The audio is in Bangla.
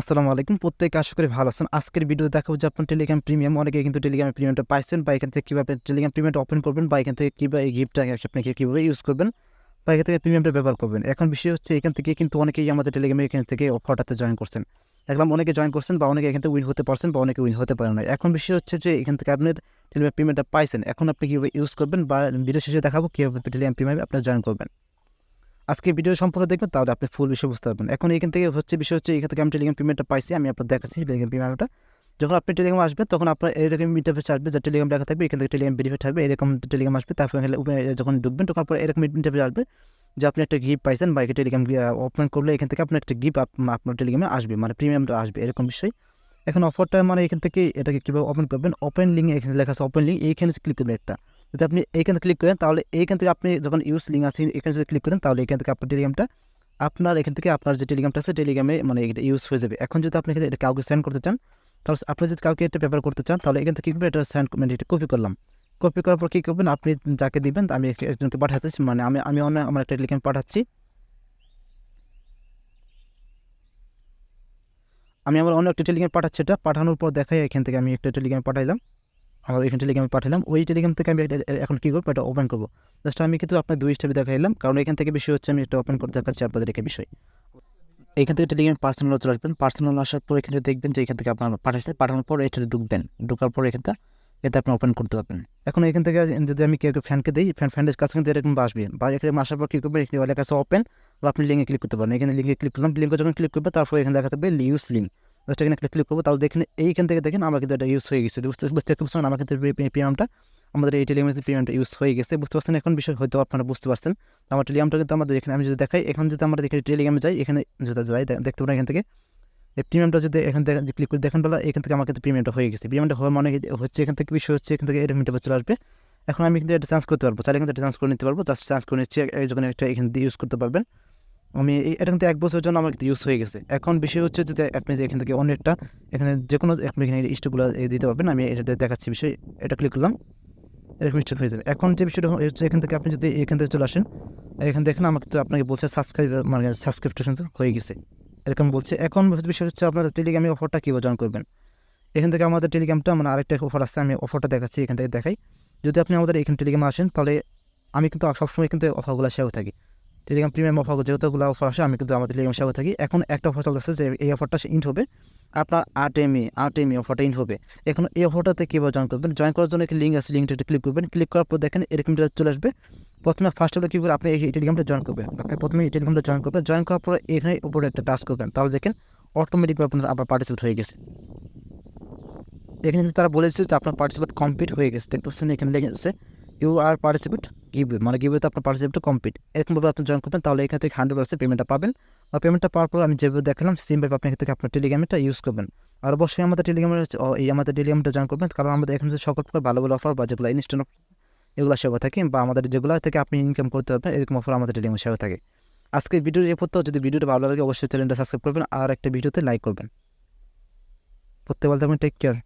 আসসালামু আলাইকুম। প্রত্যেকে আশা করি ভালো আছেন। আজকের ভিডিও দেখাবো যে আপনার টেলিগ্রাম প্রিমিয়াম অনেকে কিন্তু টেলিগ্রাম প্রিমিয়ামটা পাইছেন বা এখান থেকে কীভাবে টেলিগ্রাম প্রিমিয়ামটা ওপেন করবেন বা এখান থেকে কীভাবে এই গিফটটা আপনি কীভাবে ইউজ করবেন বা এখান থেকে প্রিমিয়ামটা ব্যবহার করবেন। এখন বিষয় হচ্ছে এখান থেকে কিন্তু অনেকেই আমাদের টেলিগ্রামে এখান থেকে অফারটাতে জয়েন করছেন। দেখলাম অনেকে জয়েন করছেন বা অনেকে এখান থেকে উইন হতে পারছেন বা অনেকে উইন হতে পারেন না। এখন বিষয় হচ্ছে যে এখান থেকে আপনার টেলিগ্রাম প্রিমিয়ামটা পাইছেন, এখন আপনি কীভাবে ইউজ করবেন বা ভিডিও শেষে দেখাবো কীভাবে টেলিগ্রাম প্রিমিয়ামে আপনি জয়েন করবেন। আজকে ভিডিও সম্পূর্ণ দেখবেন, তাহলে আপনি ফুল বিষয় বুঝতে পারবেন। এখন এখান থেকে হচ্ছে বিষয় হচ্ছে, এখান থেকে আমি টেলিগ্রাম পেমেন্টটা পাইছি, আমি আপনার দেখাচ্ছি টেলিগ্রাম পেমেন্টটা যখন আপনি টেলিগ্রাম আসবে, তখন আপনার এরকম ইন্টারফেস আসবে, যে টেলিগ্রাম লেখা থাকবে, এখান থেকে টেলিগ্রাম ভেরিফাই থাকবে, এরকম টেলিগ্রাম আসবে, তারপর যখন ঢুকবেন, তখন আপনার এরকম ইন্টারফেস আসবে, যে আপনি একটা গিফট পাইছেন, বা একটা টেলিগ্রাম ওপেন করলে এখান থেকে আপনার একটা গিফট আপনার টেলিগ্রামে আসবে মানে প্রিমিয়ামটা আসবে, এরকম বিষয়। এখন অফারটা মানে এখান থেকে এটাকে কীভাবে ওপেন করবেন? ওপেন লিঙ্ক এখানে লেখা আছে ওপেন লিঙ্ক এইখানে ক্লিক করবেন একটা। যদি আপনি এইখানে ক্লিক করেন, তাহলে এইখান থেকে আপনি যখন ইউজ লিঙ্ক আছে, এখানে যদি ক্লিক করেন, তাহলে এখান থেকে আপনার টেলিগ্রামটা আপনার এখান থেকে আপনার যে টেলিগ্রামটা আছে টেলিগ্রামে মানে এটা ইউজ হয়ে যাবে। এখন যদি আপনি এটা কাউকে সেন্ড করতে চান, তাহলে আপনি যদি কাউকে এটা পেপার করতে চান, তাহলে এখান থেকে কী এটা সেন্ড মানে এটা কপি করলাম? কপি করার পর কী করবেন? আপনি যাকে দিবেন, আমি একজনকে পাঠাতেছি মানে আমি আমি অন্য আমার একটা টেলিগ্রাম পাঠাচ্ছি। আমি আমার অন্য একটা টেলিগ্রাম পাঠাচ্ছি এটা। পাঠানোর পর দেখাই, এখান থেকে আমি একটা টেলিগ্রাম পাঠাইলাম। আমার এখান টেলিগ্রামে পাঠালাম। ওই টেলিগ্রাম থেকে আমি এখন কী করব? এটা ওপেন করব। জাস্ট আমি কিন্তু আপনার দুই স্টেপে দেখাইলাম। কারণ এখান থেকে বিষয় হচ্ছে, আমি এটা ওপেন করে দেখাচ্ছি আপনাদের একটা বিষয়। এখান থেকে টেলিগ্রাম পার্সোনাল চলে আসবেন। পার্সোনাল আসার পর এখানে দেখবেন যে এখান থেকে আপনার পাঠাইছে। পাঠানোর পর এটা ঢুকবেন। ঢোকার পর এখানটা এটা আপনি ওপেন করতে পারবেন। এখন এখান থেকে যদি আমি কেউ ফ্যানকে দিই ফ্যান ফ্যানের কাছে কিন্তু এরকম আসবে। বা এখানে আসার পর কী করবেন এখানে লেখা আছে ওপেন বা আপনি লিঙ্কে ক্লিক করতে পারেন। এখানে লিঙ্কে ক্লিক করলাম। লিঙ্কে যখন ক্লিক করবে, তারপর এখানে দেখা থাকবে ইউজ লিঙ্ক জাস্ট এখানে একটা ক্লিক করব তাহলে দেখেন এইখান থেকে দেখেন আমার কিন্তু এটা ইউজ হয়ে গেছে। বুঝতে বুঝতে পারছেন আমার কিন্তু পেমেন্টটা আমাদের এই টেলিগ্রামের পেমেন্টটা ইউজ হয়ে গেছে। বুঝতে পারছেন? এখন বিষয় হয়তো আপনারা বুঝতে পারছেন। আমার টেলিগ্রামটা কিন্তু আমাদের এখানে, আমি যদি দেখাই, এখন যদি আমরা দেখি টেলিগ্রামে যাই, এখানে যদি যাই দেখতে পারেন এখান থেকে। এই প্রিমিয়ামটা যদি এখান থেকে ক্লিক করে দেখেন বলা, এখান থেকে আমার কিন্তু প্রিমিয়ামটা হয়ে গেছে। প্রিমিয়ামটা হওয়ার মানে হচ্ছে এখান থেকে বিষয় হচ্ছে এখান থেকে এরকম ইন্টারভিউ চলে আসবে। এখন আমি কিন্তু এটা চেঞ্জ করতে পারব। চাইলে কিন্তু এটা চেঞ্জ করে নিতে পারব। জাস্ট চেঞ্জ করে নিচ্ছি যখন একটা এখান দিয়ে ইউজ করতে পারবেন। আমি এটা কিন্তু এক বছরের জন্য আমার কিন্তু ইউজ হয়ে গেছে। এখন বিষয় হচ্ছে যদি আপনি এখান থেকে অনেকটা, এখানে যে কোনো আপনি এখানে ইস্টগুলো দিতে পারবেন, আমি এটা দেখাচ্ছি বিষয়, এটা ক্লিক করলাম, এরকম স্টেপ হয়ে যাবে। এখন যে বিষয়টা হচ্ছে এখান থেকে আপনি যদি এখান থেকে চলে আসেন, এখান দেখেন আমাকে তো আপনাকে বলছে সাবস্ক্রাইব মানে সাবস্ক্রিপশন হয়ে গেছে। এরকম বলছে, এখন বিষয় হচ্ছে আপনার টেলিগ্রামে অফারটা কীভাবে জয়েন করবেন? এখান থেকে আমাদের টেলিগ্রামটা মানে আরেকটা অফার আসছে আমি অফারটা দেখাচ্ছি, এখান থেকে দেখাই। যদি আপনি আমাদের এখানে টেলিগ্রামে আসেন, তাহলে আমি কিন্তু সবসময় কিন্তু অফারগুলো শেয়ার থাকি। টেলিগ্রাম প্রিমিয়াম অফার যেহেতুগুলো অফার আসে, আমি কিন্তু আমাদের টেলিগ্রাম শেয়ার থাকি। এখন একটা অফার চলতেছে যে এই অফারটা ইন্ট হবে। আপনার আট এম ই আট এম ই অফারটা ইন্ট হবে। এখন এই অফারটাতে কীভাবে জয়েন করবেন? জয়েন করার জন্য একটি লিঙ্ক আছে লিঙ্কটা ক্লিক করবেন। ক্লিক করার পর দেখেন এরকম চলে আসবে। প্রথমে ফার্স্ট অফ কী করে আপনি এই টেলিগ্রামটা জয়েন করবেন? আপনি প্রথমে এই টেলিগ্রামটা জয়েন করবেন। জয়েন করার পরে এখানে উপরে একটা টাস্ক করবেন। তাহলে দেখেন অটোমেটিক আপনার আবার পার্টিসিপেট হয়ে গেছে। এখানে তারা বলেছে যে আপনার পার্টিসিপেট কমপ্লিট হয়ে গেছে। দেখতে পাচ্ছেন এখানে লেগেছে ইউ আর পার্টিসিপেট গিভওয়ে মানে গিভওয়েতে আপনার পার্টিসিপেট কমপ্লিট এরকমভাবে আপনি জয়েন করবেন, তাহলে এখান থেকে হান্ড্রেড পার্সেন্ট পেমেন্টটা পাবেন। আর পেমেন্টটা পাওয়ার পর আমি যেভাবে দেখালাম সেমভাবে আপনি এখান থেকে আপনার টেলিগ্রামটা ইউজ করবেন। আর অবশ্যই আমাদের টেলিগ্রামের এই আমাদের টেলিগ্রামটা জয়েন করবেন, কারণ আমাদের এখানে সকল প্রকার ভালো ভালো অফার বা যেগুলো ইনস্ট্যান্ট এগুলো সেবা থাকে, বা আমাদের যেগুলো থেকে আপনি ইনকাম করতে পারবেন, এরকম অফার আমাদের টেলিগ্রামে সেবা থাকে। আজকের ভিডিওর এ পর্যন্ত, যদি ভিডিওটা ভালো লাগে, অবশ্যই চ্যানেলটা সাবস্ক্রাইব করবেন, আর একটা ভিডিওতে লাইক করবেন। প্রত্যেক বলতে টেক কেয়ার